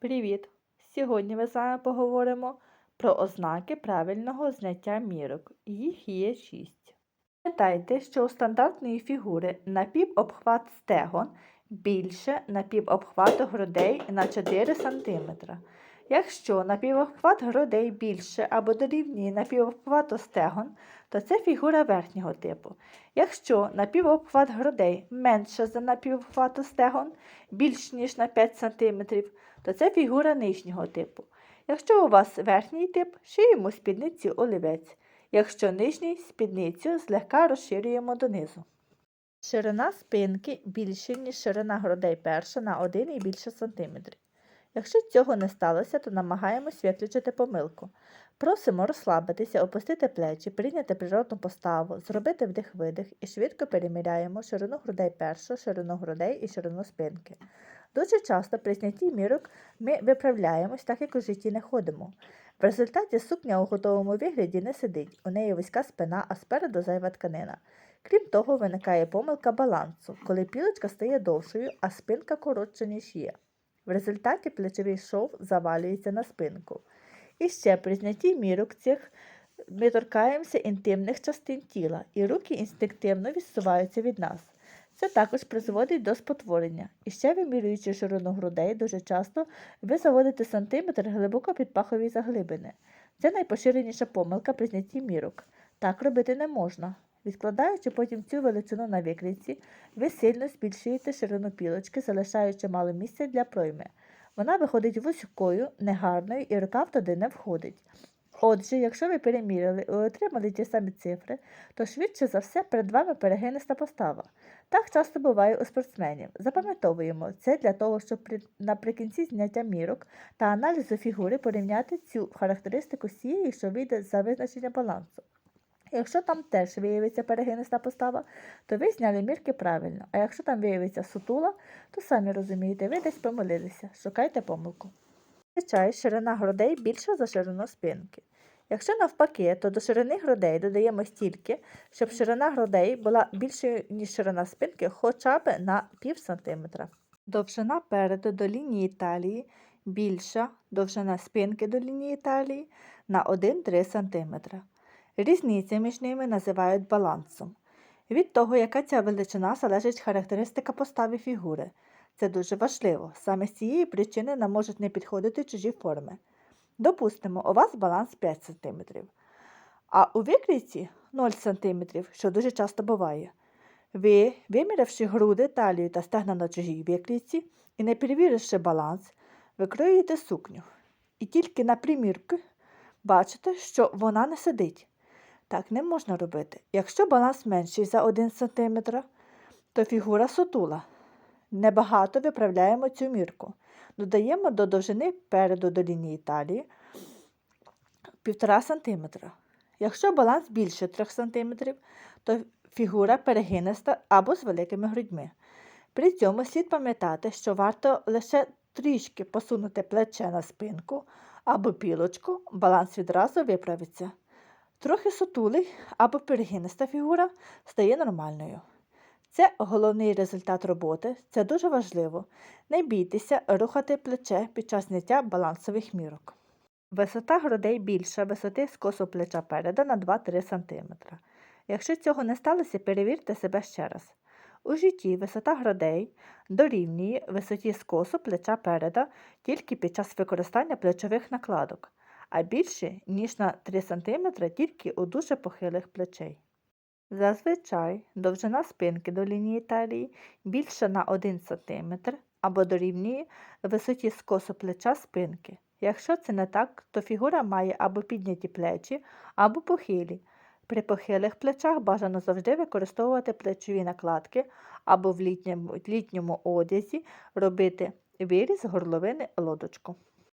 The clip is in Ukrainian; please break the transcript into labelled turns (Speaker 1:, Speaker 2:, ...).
Speaker 1: Привіт! Сьогодні ми з вами поговоримо про ознаки правильного зняття мірок. Їх є шість. Пам'ятайте, що у стандартної фігури напівобхват стегон більше напівобхвату грудей на 4 см. Якщо напівобхват грудей більше або дорівнює напівобхвату стегон, то це фігура верхнього типу. Якщо напівобхват грудей менше за напівобхвату стегон, більш ніж на 5 см, то це фігура нижнього типу. Якщо у вас верхній тип, шиємо спідницю олівець. Якщо нижній спідницю злегка розширюємо донизу. Ширина спинки більше, ніж ширина грудей перша на 1 і більше сантиметрів. Якщо цього не сталося, то намагаємось виключити помилку. Просимо розслабитися, опустити плечі, прийняти природну поставу, зробити вдих-видих і швидко переміряємо ширину грудей першу, ширину грудей і ширину спинки. Дуже часто при знятті мірок ми виправляємось, так як у житті не ходимо. В результаті сукня у готовому вигляді не сидить, у неї вузька спина, а спереду зайва тканина. Крім того, виникає помилка балансу, коли пілочка стає довшою, а спинка коротша, ніж є. В результаті плечовий шов завалюється на спинку. І ще при знятті мірок цих ми торкаємося інтимних частин тіла, і руки інстинктивно відсуваються від нас. Це також призводить до спотворення. І ще вимірюючи ширину грудей, дуже часто ви заводите сантиметр глибоко під пахові заглибини. Це найпоширеніша помилка при знятті мірок. Так робити не можна. Відкладаючи потім цю величину на викрійці, ви сильно збільшуєте ширину пілочки, залишаючи мало місця для пройми. Вона виходить вузькою, негарною і рукав туди не входить. Отже, якщо ви переміряли і отримали ті самі цифри, то швидше за все перед вами перегиниста постава. Так часто буває у спортсменів. Запам'ятовуємо це для того, щоб при, наприкінці зняття мірок та аналізу фігури порівняти цю характеристику з тією, що вийде за визначення балансу. Якщо там теж виявиться перегиниста постава, то ви зняли мірки правильно, а якщо там виявиться сутула, то самі розумієте, ви десь помилилися, шукайте помилку. Зазвичай ширина грудей більша за ширину спинки. Якщо навпаки, то до ширини грудей додаємо стільки, щоб ширина грудей була більшою, ніж ширина спинки, хоча б на пів сантиметра. Довжина переду до лінії талії більша, довжина спинки до лінії талії на 1-3 см. Різниця між ними називають балансом. Від того, яка ця величина залежить характеристика постави фігури. Це дуже важливо. Саме з цієї причини нам можуть не підходити чужі форми. Допустимо, у вас баланс 5 см, а у викрійці 0 см, що дуже часто буває. Ви, виміривши груди, талію та стегна на чужій викрійці і не перевіривши баланс, викроюєте сукню. І тільки на примірку бачите, що вона не сидить. Так не можна робити. Якщо баланс менший за 1 см, то фігура сутула. Небагато виправляємо цю мірку. Додаємо до довжини переду до лінії талії 1,5 см. Якщо баланс більше 3 см, то фігура перегиниста або з великими грудьми. При цьому слід пам'ятати, що варто лише трішки посунути плече на спинку або пілочку, баланс відразу виправиться. Трохи сутулий або перегиниста фігура стає нормальною. Це головний результат роботи, це дуже важливо. Не бійтеся рухати плече під час зняття балансових мірок. Висота грудей більша висоти скосу плеча переда на 2-3 см. Якщо цього не сталося, перевірте себе ще раз. У житті висота грудей дорівнює висоті скосу плеча переда тільки під час використання плечових накладок, а більше, ніж на 3 см тільки у дуже похилих плечей. Зазвичай довжина спинки до лінії талії більша на 1 см або дорівнює висоті скосу плеча спинки. Якщо це не так, то фігура має або підняті плечі, або похилі. При похилих плечах бажано завжди використовувати плечові накладки або в літньому, літньому одязі робити виріз горловини лодочку.